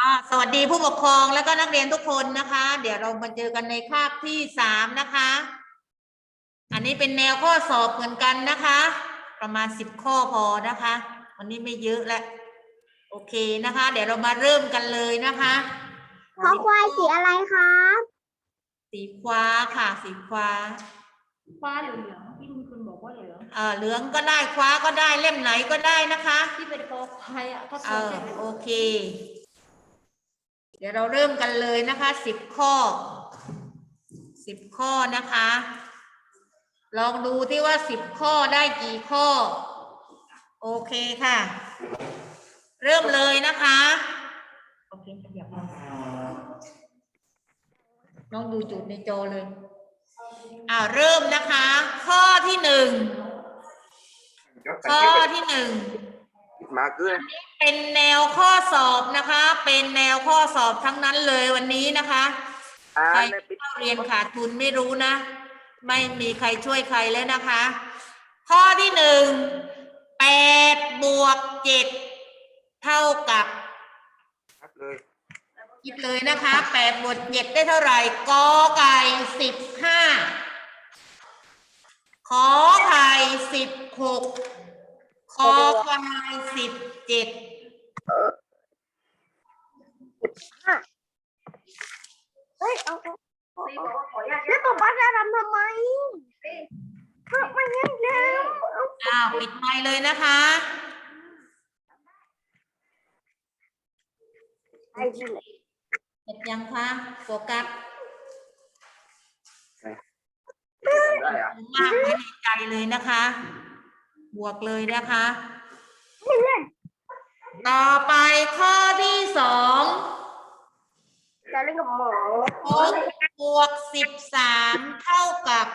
อ่าสวัสดีผู้ปกครองแล้วก็นักเรียนทุกคนนะคะ เดี๋ยวเรามาเจอกันในคาบที่สามนะคะ อันนี้เป็นแนวข้อสอบเหมือนกันนะคะ ประมาณสิบข้อพอนะคะ วันนี้ไม่เยอะแล้วโอเคนะคะ เดี๋ยวเรามาเริ่มกันเลยนะคะขอควายสีอะไรครับสีฟ้าค่ะ สีฟ้าฟ้าหรือเหลืองที่มีคนบอกว่าเหลืองเออเหลืองก็ได้ฟ้าก็ได้เล่มไหนก็ได้นะคะ ที่เป็นคอควายอะก็เอคืออใช่ไหมโอเค เดี๋ยวเราเริ่มกันเลยนะคะสิบข้อสิบข้อนะคะ ลองดูที่ว่าสิบข้อได้กี่ข้อ โอเคค่ะ เริ่มเลยนะคะโอเคขยับลองดูจุดในจอเลยอ่าเริ่มนะคะ ข้อที่หนึ่งข้อที่หนึ่ง มาเกลือเป็นแนวข้อสอบนะคะ เป็นแนวข้อสอบทั้งนั้นเลยวันนี้นะคะอ่าใครในปิดเข้าเรียนขาดทุนไม่รู้นะ ไม่มีใครช่วยใครแล้วนะคะ ข้อที่หนึ่งแปดบวกเจ็ดเท่ากับครับเลยคิดเลยนะคะแปดบวกเจ็ดได้เท่าไหร่กอไก่สิบห้าขอไข่สิบหก คอควายสิบเจ็ดเฮ้ยเอาเอาเอาเอาแล้วตัวป้าจะทำทำไมเพิ่มมาง่ายแล้วเอาอ้าวปิดไมค์เลยนะคะไอ้ที่ไหนเสร็จยังคะโฟกัสได้อะ มากไว้ในใจเลยนะคะ บวกเลยนะคะ ต่อไปข้อที่สองจะเล่นกับหมอหกบวกสิบสามเท่ากับ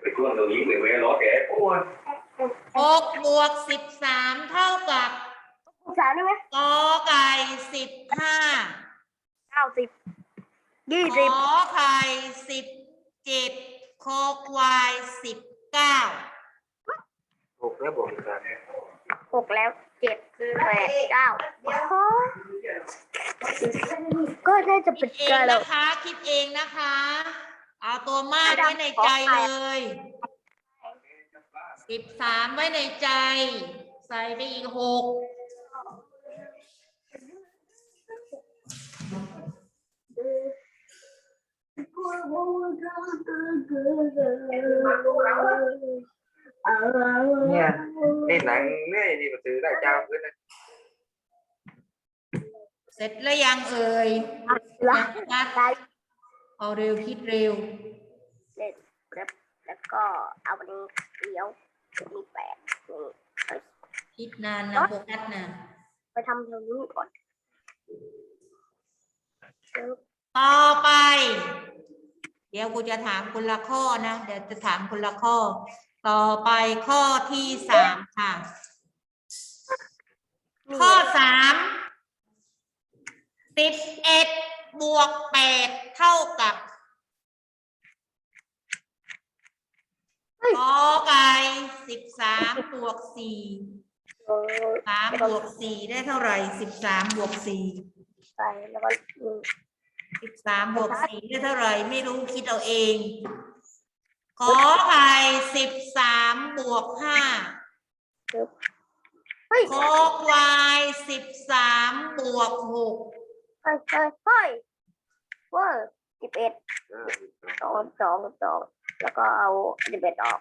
ไปช่วงตรงนี้เลยเว้ยรถแกโอ้ยหกบวกสิบสามเท่ากับสาวได้ไหมกอไก่สิบห้าเก้าสิบยี่ขสิบอไข่สิบเจ็ดคอควายสิบเก้าหก แล้วบอกอีกแล้วหกแล้วเจ็ดแปดเก้าก็น่าจะเป็นคิดเอเกิงนแล้ว นะคะ คิดเองนะคะ เอาตัวมากไว้ในใจเลยสิบสามไว้ในใจ ใส่ไปอีกหก เนี่ยนี่หนังเนี่ยนี่มันซื้อได้เจ้าขึ้นนะเสร็จแล้วยังเอ่ยละยังคะได้เอาเร็วคิดเร็วเสร็จแล้วแล้วก็เอาอันนี้เลี้ยวมีแปดนี่คิดนานนะโฟกัสนะไปทำตรงนี้ก่อนต่อไป เดี๋ยวกูจะถามคนละข้อนะ เดี๋ยวจะถามคนละข้อ ต่อไปข้อที่สามค่ะ ข้อสามสิบเอ็ดบวกแปดเท่ากับเฮ้ยกอไก่สิบสามบวกสี่เออสามบวกสี่ได้เท่าไหร่สิบสามบวกสี่ไปแล้วก็อืมสิบสามบวกสี่ได้เท่าไหร่ไม่รู้คิดเอาเอง ขอไข่สิบสามบวกห้าเฮ้ยคอควายสิบสามบวกหกเฮ้ยเฮ้ยเฮ้ยเวอร์สิบเอ็ดเออสองสองสองแล้วก็เอาสิบเอ็ดออก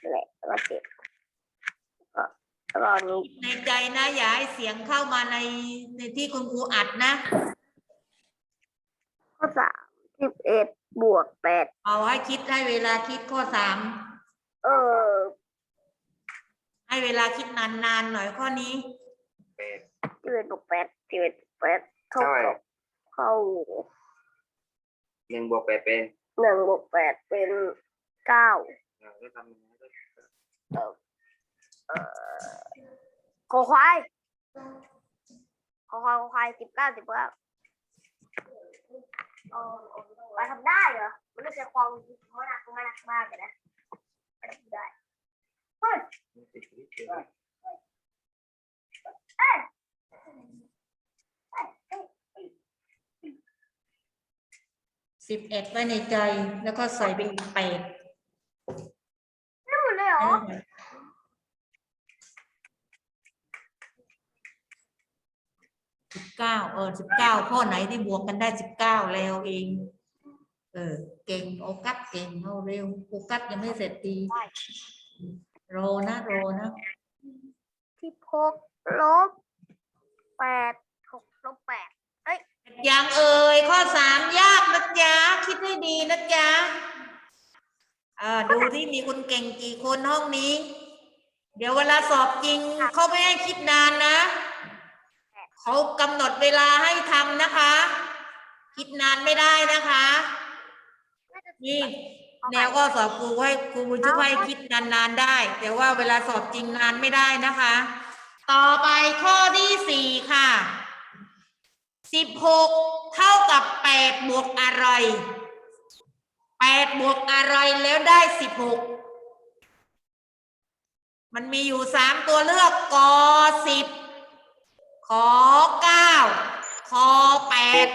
นั่นแหละแล้วก็เจ็ดแล้วก็แล้วก็อันนี้ในใจนะ อย่าให้เสียงเข้ามาในในที่คุณครูอัดนะข้อสามสิบเอ็ด บวกแปดเอาให้คิดให้เวลาคิดข้อสาม เออให้เวลาคิดนานๆหน่อยข้อนี้ แปดสิบเอ็ดบวกแปดสิบเอ็ดบวกแปดเท่าเท่าไหร่กับเข้าหนึ่งบวกแปดเป็นหนึ่งบวกแปดเป็นเก้าเออแล้วทำยังไงก็เอ่อขอควายขอควายขอควายสิบเก้าสิบเก้า อออทำได้เหรอ มันไม่ใช่ความเพราะหนักมันหนักมากเลยนะไทำได้เฮ้ยสิบเอ็ดไว้ในใจแล้วก็ใส่เป็นแปดไม่หมดเลยเหรอ สิบเก้าเออสิบเก้าข้อไหนที่บวกกันได้สิบเก้าแล้วเอง เออ เก่งโอกัสเก่งเอาเร็วโอกัสยังไม่เสร็จดีรอนะรอนะสิบหกลบแปดหกลบแปดยังเอ่ยข้อสามยากนะจ๊ะคิดให้ดีนะจ๊ะเออดูที่มีคนเก่งกี่คนห้องนี้ เดี๋ยวเวลาสอบจริงเขาไม่ให้คิดนานนะ เขากำหนดเวลาให้ทำนะคะ คิดนานไม่ได้นะคะ นี่แนวก็สอบครูให้ครูบุญช่วยให้คิดนานๆได้ แต่ว่าเวลาสอบจริงนานไม่ได้นะคะ ต่อไปข้อที่สี่ค่ะสิบหกเท่ากับแปดบวกอะไรแปดบวกอะไรแล้วได้สิบหกมันมีอยู่สามตัวเลือกกอสิบ ขอเก้าคอแปด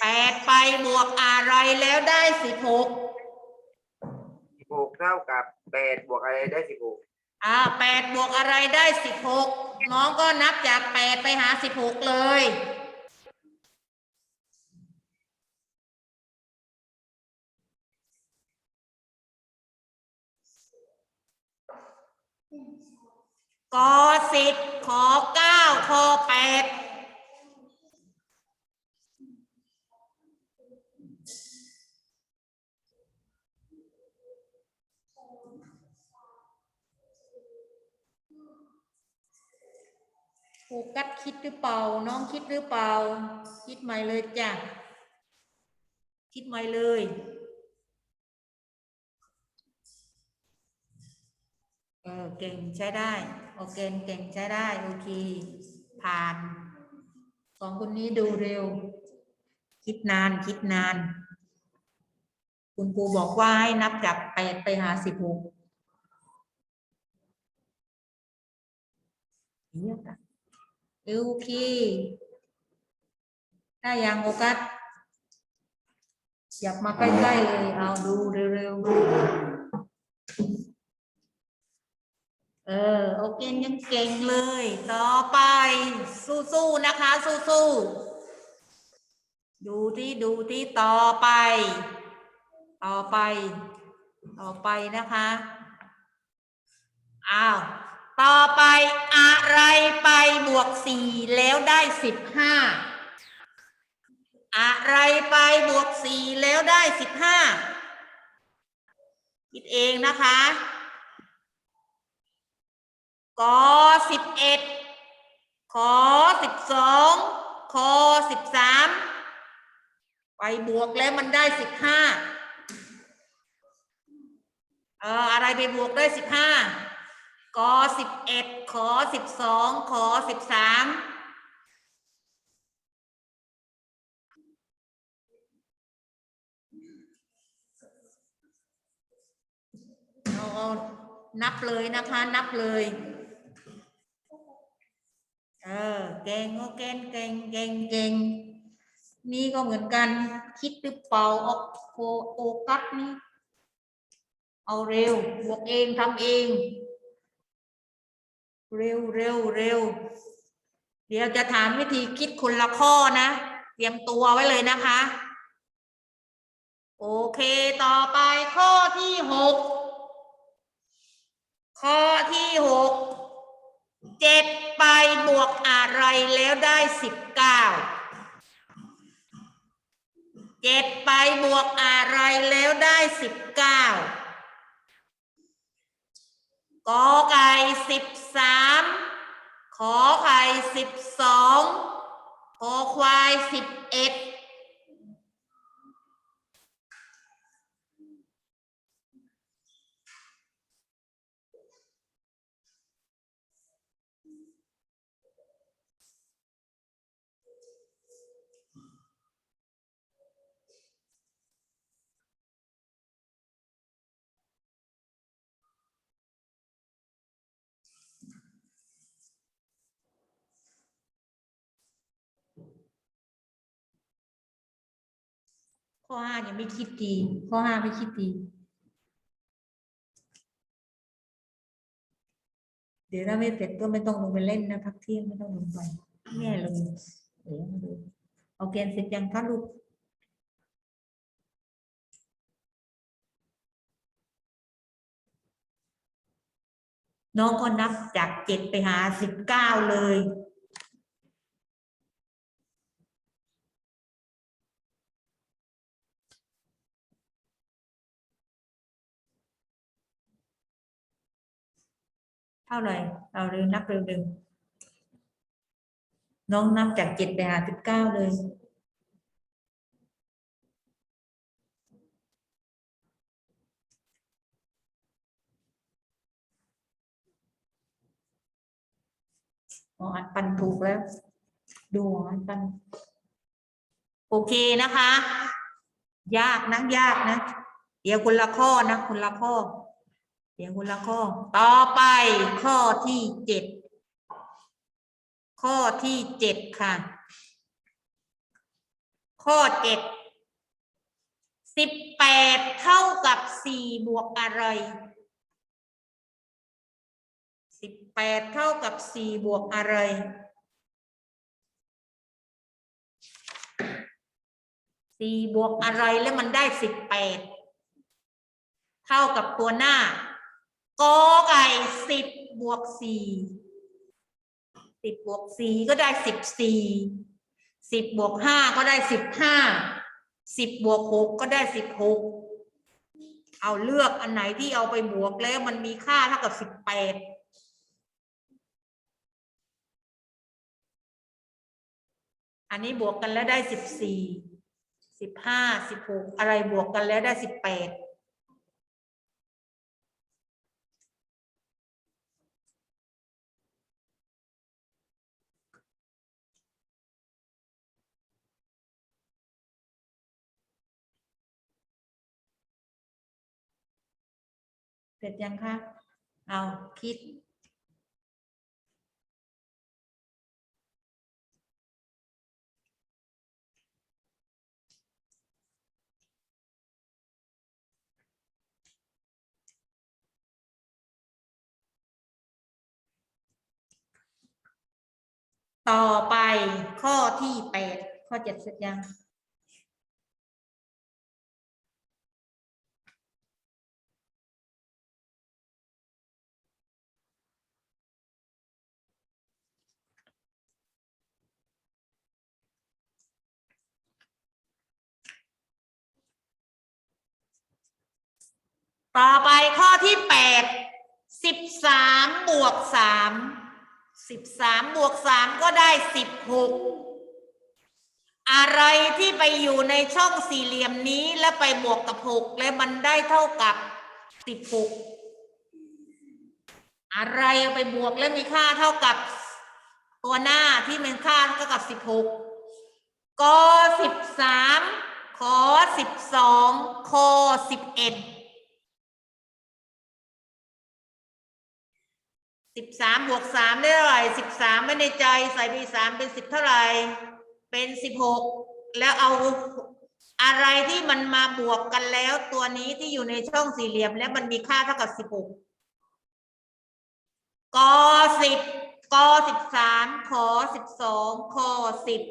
แปดไปบวกอะไรแล้วได้สิบหกสิบหกเท่ากับแปดบวกอะไรได้สิบหกอ่าแปดบวกอะไรได้สิบหกน้องก็นับจากแปดไปหาสิบหกเลย กอสิบขอเก้าคอแปดโฟกัสคิดหรือเปล่า น้องคิดหรือเปล่า คิดใหม่เลยจ้ะ คิดใหม่เลย เออ เก่งใช้ได้ โอเคเก่งใช้ได้โอเคผ่าน สองคนนี้ดูเร็ว คิดนานคิดนาน คุณครูบอกว่าให้นับจากแปดไปหาสิบหกเยี่ยมอะโอเคได้ยังโอกัสอยากมาใกล้ๆเลย เอาดูเร็วๆ เออ โอเคยังเก่งเลย ต่อไป สู้ๆนะคะ สู้ๆดูที่ดูที่ต่อไป ต่อไป ต่อไปนะคะอ้าวต่อไปอะไรไปบวกสี่แล้วได้สิบห้าอะไรไปบวกสี่แล้วได้สิบห้าคิดเองนะคะ กอสิบเอ็ดขอสิบสองคอสิบสามไปบวกแล้วมันได้สิบห้าเอออะไรไปบวกได้สิบห้ากสิบเอ็ดขอสิบสองขอสิบสามเอานับเลยนะคะ นับเลย เออ เก่งโอเก่งเก่งเก่งเก่งนี่ก็เหมือนกัน คิดหรือเปล่าออกโฟโอกัสนี่ เอาเร็วบวกเองทำเอง เร็วเร็วเร็ว เดี๋ยวจะถามวิธีคิดคนละข้อนะ เตรียมตัวไว้เลยนะคะ โอเคต่อไปข้อที่หกข้อที่หก เจ็ดไปบวกอะไรแล้วได้สิบเก้าเจ็ดไปบวกอะไรแล้วได้สิบเก้ากอไก่สิบสามขอไข่สิบสองคอควายสิบเอ็ด ข้อห้ายังไม่คิดดี ข้อห้าไม่คิดดี เดี๋ยวถ้าไม่เสร็จก็ไม่ต้องลงไปเล่นนะพักเที่ยงไม่ต้องลงไปแม่ลงเดี๋ยวมาดูเอาเกณฑ์เสร็จยังคะลูกน้องก็นับจากเจ็ดไปหาสิบเก้าเลย เท่าไหร่เราเร็วนับเร็วๆน้องนับจากเจ็ดไปหาสิบเก้าเลยอ๋ออันปันถูกแล้ว ดูอ๋ออันปัน โอเคนะคะ ยากนะ ยากนะ เดี๋ยวคนละข้อนะคนละข้อ เดี๋ยวคนละข้อ ต่อไปข้อที่เจ็ด ข้อที่เจ็ดค่ะ ข้อเจ็ด สิบแปดเท่ากับสี่บวกอะไร สิบแปดเท่ากับสี่บวกอะไรสี่บวกอะไรแล้วมันได้สิบแปดเท่ากับตัวหน้า กอไก่สิบบวกสี่สิบบวกสี่ก็ได้สิบสี่สิบบวกห้าก็ได้สิบห้าสิบบวกหกก็ได้สิบหกเอาเลือกอันไหนที่เอาไปบวกแล้วมันมีค่าเท่ากับสิบแปดอันนี้บวกกันแล้วได้สิบสี่สิบห้าสิบหกอะไรบวกกันแล้วได้สิบแปด เสร็จยังคะเอาคิด ต่อไปข้อที่แปดข้อเจ็ดเสร็จยัง ต่อไปข้อที่แปดสิบสามบวกสามสิบสามบวกสามก็ได้สิบหกอะไรที่ไปอยู่ในช่องสี่เหลี่ยมนี้แล้วไปบวกกับหกแล้วมันได้เท่ากับสิบหกอะไรเอาไปบวกแล้วมีค่าเท่ากับตัวหน้าที่เป็นค่าเท่ากับสิบหกกสิบสามขอสิบสองคอสิบเอ็ด สิบสามบวกสามได้เท่าไหร่สิบสามไม่ในใจใส่ไปสามเป็นสิบเท่าไหร่เป็นสิบหกแล้วเอาอะไรที่มันมาบวกกันแล้วตัวนี้ที่อยู่ในช่องสี่เหลี่ยม แล้วมันมีค่าเท่ากับสิบหกกสิบกสิบสามขอสิบสองคอสิบ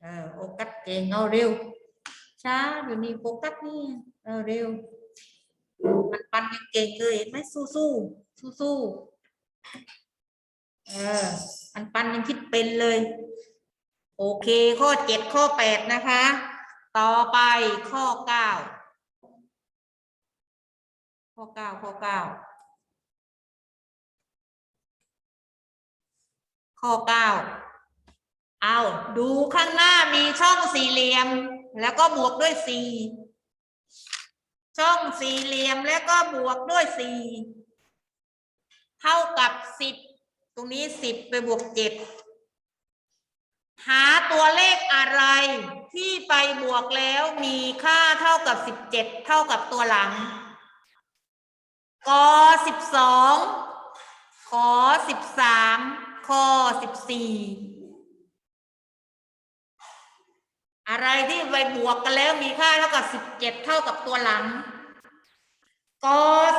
เออโอกัสเก่งเอาเร็ว ช้าเดี๋ยวนี้โฟกัสนี่เร็วมันปันยังเก่งเลยเห็นไหมสู้สู้สู้สู้เออมันปันยังคิดเป็นเลย โอเคข้อเจ็ดข้อแปดนะคะ ต่อไปข้อเก้าข้อเก้าข้อเก้าข้อเก้าเอาดูข้างหน้ามีช่องสี่เหลี่ยม แล้วก็บวกด้วยสี่ช่องสี่เหลี่ยมแล้วก็บวกด้วยสี่เท่ากับสิบตรงนี้สิบไปบวกเจ็ดหาตัวเลขอะไรที่ไปบวกแล้วมีค่าเท่ากับสิบเจ็ดเท่ากับตัวหลังกสิบสองขอสิบสามข้อสิบสี่ อะไรที่ไปบวกกันแล้วมีค่าเท่ากับสิบเจ็ดเท่ากับตัวหลังก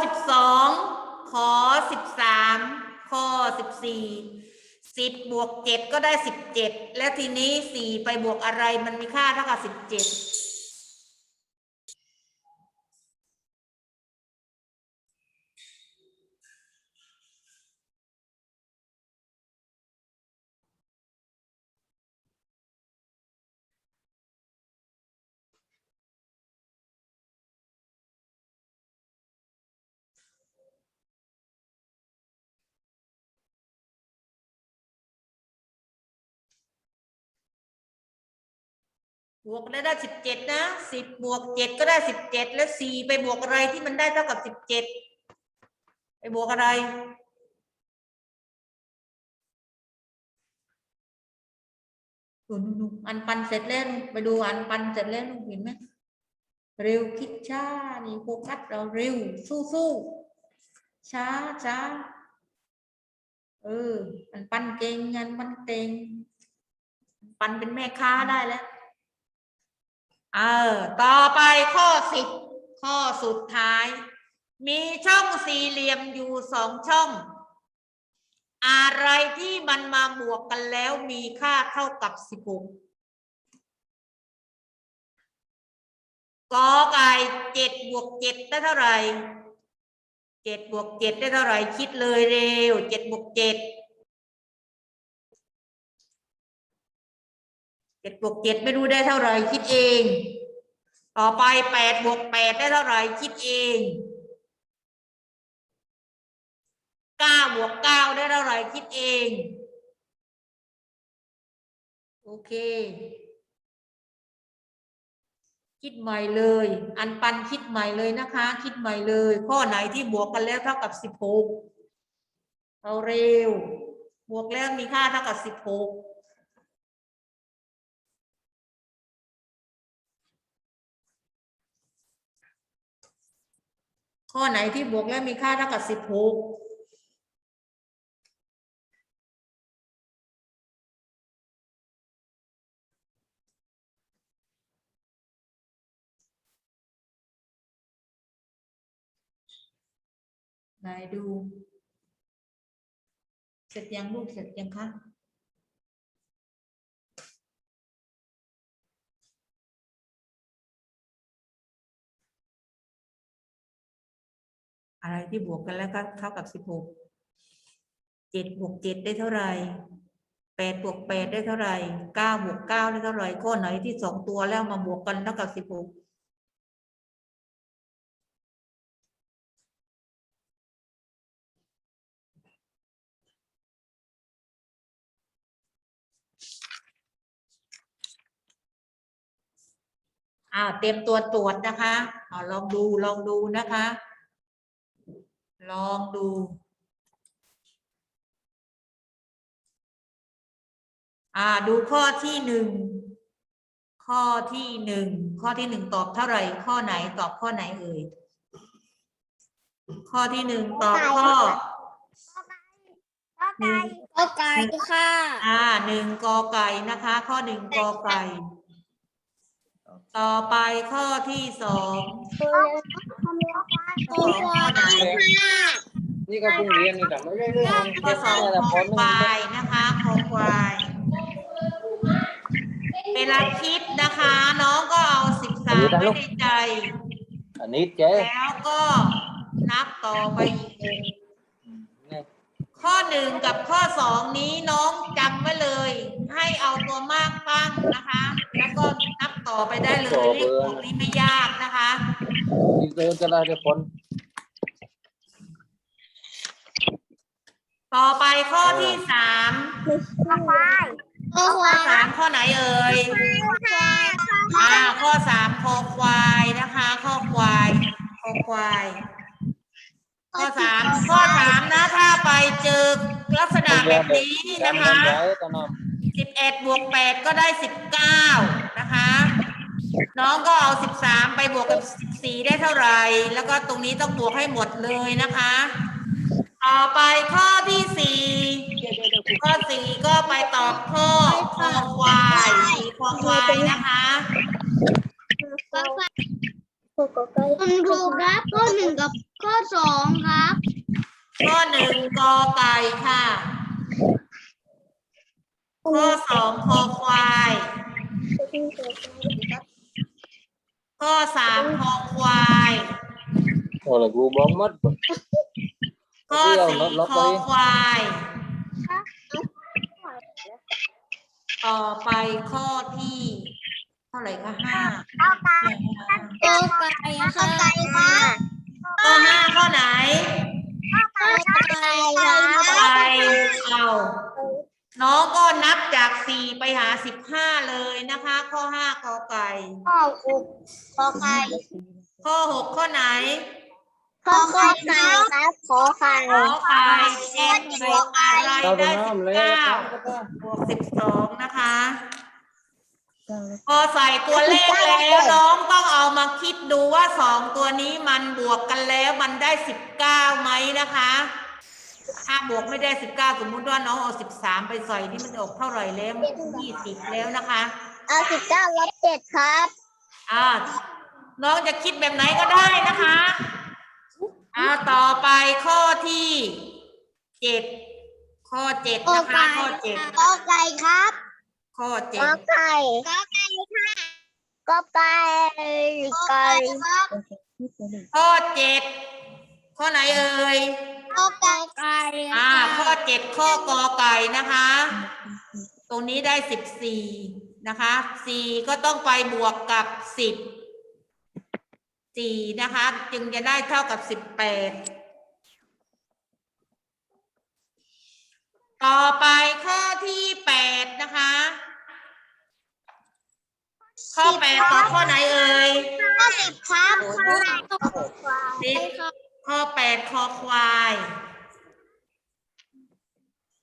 สิบสองขอสิบสามข้อสิบสี่สิบบวกเจ็ดก็ได้สิบเจ็ดและทีนี้สี่ไปบวกอะไรมันมีค่าเท่ากับสิบเจ็ด บวกได้ได้สิบเจ็ดนะสิบบวกเจ็ดก็ได้สิบเจ็ดแล้วสี่ไปบวกอะไรที่มันได้เท่ากับสิบเจ็ดไปบวกอะไรดูนู่นๆอันปันเสร็จแล้วไปดูอันปันเสร็จแล้วเห็นไหมเร็วคิดช้านี่โฟกัสเราเร็วสู้สู้ช้าช้าเอออันปันเก่งอันปันเก่งอันปันเป็นแม่ค้าได้แล้ว เออ ต่อไปข้อสิบข้อสุดท้าย มีช่องสี่เหลี่ยมอยู่สองช่อง อะไรที่มันมาบวกกันแล้วมีค่าเท่ากับสิบหกกอไก่เจ็ดบวกเจ็ดได้เท่าไหร่เจ็ดบวกเจ็ดได้เท่าไหร่คิดเลยเร็วเจ็ดบวกเจ็ด จ็ดบวกเจ็ดไม่รู้ได้เท่าไหร่คิดเอง ต่อไปแปดบวกแปดได้เท่าไหร่คิดเองเก้าบวกเก้าได้เท่าไหร่คิดเอง โอเค คิดใหม่เลย อันปันคิดใหม่เลยนะคะ คิดใหม่เลย ข้อไหนที่บวกกันแล้วเท่ากับสิบหกเอาเร็ว บวกแล้วมีค่าเท่ากับสิบหก ข้อไหนที่บวกแล้วมีค่าเท่ากับสิบหกไหนดู เสร็จยังลูกเสร็จยังคะ อะไรที่บวกกันแล้วก็เท่ากับสิบหกเจ็ดบวกเจ็ดได้เท่าไหร่แปดบวกแปดได้เท่าไหร่เก้าบวกเก้าได้เท่าไหร่ข้อไหนที่สองตัวแล้วมาบวกกันเท่ากับสิบหกอ่าเตรียมตัวตรวจนะคะเอาลองดูลองดูนะคะ ลองดู อ่า ดูข้อที่หนึ่ง ข้อที่หนึ่ง ข้อที่หนึ่งตอบเท่าไหร่ ข้อไหนตอบข้อไหนเอ่ย ข้อที่หนึ่งตอบข้อ ก็ไก่ก็ไก่ค่ะ อ่า หนึ่งกอไก่นะคะ ข้อหนึ่งกอไก่ ต่อไปข้อที่สอง ก็ควาย นี่ก็เพิ่งเรียนนี่แต่ไม่ได้เรื่องข้อสองคอควายนะคะคอควาย เวลาคิดนะคะ น้องก็เอาสิบสามไว้ในใจ อันนี้เจ๊แล้วก็นับต่อไปอีกเนี่ข้อหนึ่งกับข้อสองนี้น้องจำไว้เลย ให้เอาตัวมากตั้งนะคะ แล้วก็นับต่อไปได้เลยเลขบวกนี้ไม่ยากนะคะ อีกเดือนจะได้ผล ต่อไปข้อที่สามก็ควายก็คข้อวายสามข้อไหนเอ่ยอ่า ข้อสามคอควายนะคะ ข้อควายคอควาย ข้อสามข้อสามนะ ถ้าไปเจอลักษณะแบบนี้นะคะตอนนั้นสิบเอ็ดบวกแปดก็ได้สิบเก้านะคะ น้องก็เอาสิบสามไปบวกกับสิบ สี่ได้เท่าไหร่ แล้วก็ตรงนี้ต้องบวกให้หมดเลยนะคะ ต่อไปข้อที่สี่ข้อสี่ก็ไปตอบข้อคอควายสี่คอควายนะคะคุณครูครับข้อหนึ่งกับข้อสองครับ ข้อหนึ่งกอไก่ค่ะ ข้อสองคอควาย ข้อสามคอควาย Rồi là gu bóng mất ข้อสี่คอควาย ต่อไปข้อที่ เท่าไหร่คะห้าข้อไก่ข้อไก่ข้อไก่ครับข้อห้าข้อไหนข้อไก่ครับไปเอา น้องก็นับจากสี่ไปหาสิบห้าเลยนะคะ ข้อห้ากอไก่ ข้อหกข้อไก่ข้อหกข้อไหนข้อไก่ครับขอไข่ขอไข่เจ็ดบวกอะไร Tao ได้ thì สิ nó บ làm เก้า lê บวกสิบสองนะคะพอใส่ตัวเลขแล้วน้องต้องเอามาคิดดูว่าสองตัวนี้มันบวกกันแล้วมันได้สิบเก้าไหมนะคะ ถ้าบวกไม่ได้สิบเก้าสมมุติว่าน้องเอาสิบสามไปใส่นี่มันออกเท่าไหร่แล้วยี่สิบแล้วนะคะเอาสิบเก้าลบเจ็ดครับ อ่า น้องจะคิดแบบไหนก็ได้นะคะ อ่า ต่อไปข้อที่เจ็ดข้อเจ็ดนะคะข้อเจ็ดกอไก่ครับข้อเจ็กดอไก่กอไก่ค่ะกอไก่ไก่ครับ ข้อเจ็ดข้อไหนเอ่ย กอไก่ไก่อ่า ข้อเจ็ดข้อกอไก่นะคะ ตรงนี้ได้สิบสี่นะคะสี่ก็ต้องไปบวกกับสิบสี่นะคะ จึงจะได้เท่ากับสิบแปดต่อไปข้อที่แปดนะคะ ข้อแปดต่อข้อไหนเอ่ยข้อสิบครับสิบ ข้อแปดคอควาย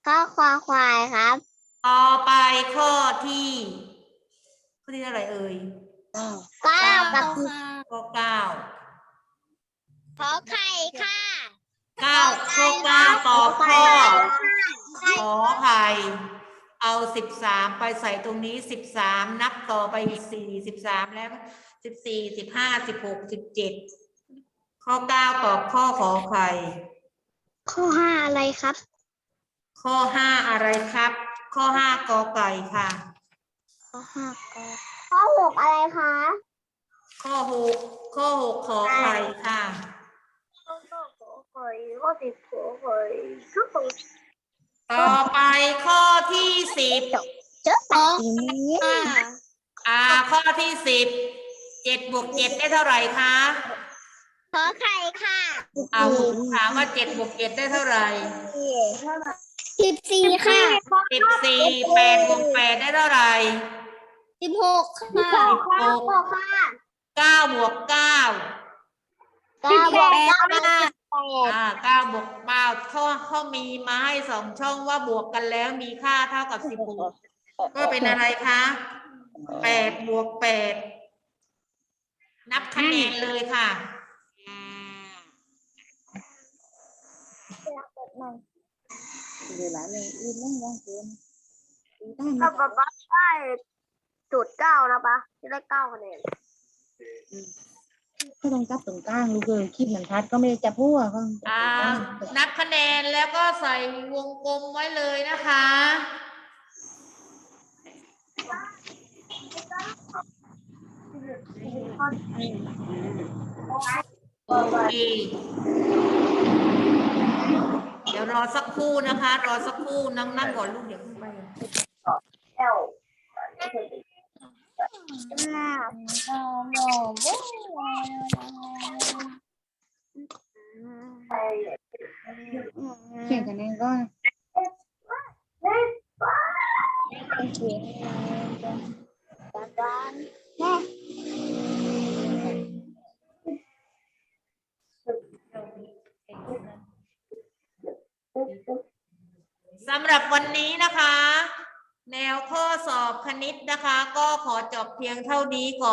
ข้อควายควายครับ ต่อไปข้อที่ข้อที่เท่าไหร่เอ่ยเก้ากับข้อเก้าขอไข่ค่ะเก้าข้อเก้าตอบข้อขอไข่เอาสิบสามไปใส่ตรงนี้สิบสามนับต่อไปอีกสี่สิบสามแล้วสิบสี่สิบห้าสิบหกสิบเจ็ด ข้อเก้าตอบข้อขอไข่ ข้อห้าอะไรครับ ข้อห้าอะไรครับ ข้อห้ากอไก่ค่ะ ข้อห้าข้อหกอะไรคะข้อหกข้อหกขอไข่ค่ะ ข้อขอไข่ข้อสิบขอไข่ข้อต่อไปข้อที่สิบเจ้าต่อค่ะอ่า ข้อที่สิบเจ็ดบวกเจ็ดได้เท่าไหร่คะ ขอไข่ค่ะเอาถามว่าเจ็ดบวกเจ็ดได้เท่าไหร่สิบสี่ค่ะสิบสี่แปดบวกแปดได้เท่าไหร่สิบหกค่ะหกเก้าบวกเก้าเก้าบวกเก้าแปดอ่าเก้าบวกเก้าข้อข้อมีมาให้สองช่องว่าบวกกันแล้วมีค่าเท่ากับสิบหกก็เป็นอะไรคะแปดบวกแปดนับคะแนนเลยค่ะ ถ้าป๊าป๊าได้จุดเก้านะป๊าจะได้เก้าคะแนนก็ต้องจับตรงกลางลูกเอ้ยคิดเหมือนพัดก็ไม่ได้จับหัวก็อ่านับคะแนนแล้วก็ใส่วงกลมไว้เลยนะคะโอเคเดี๋ยว รอสักครู่นะคะ รอสักครู่นั่งนั่งก่อนลูกเดี๋ยวเพิ่งไป เขียนคะแนนก็ สำหรับวันนี้นะคะ แนวข้อสอบคณิตนะคะ ก็ขอ จบเพียงเท่านี้ก่อน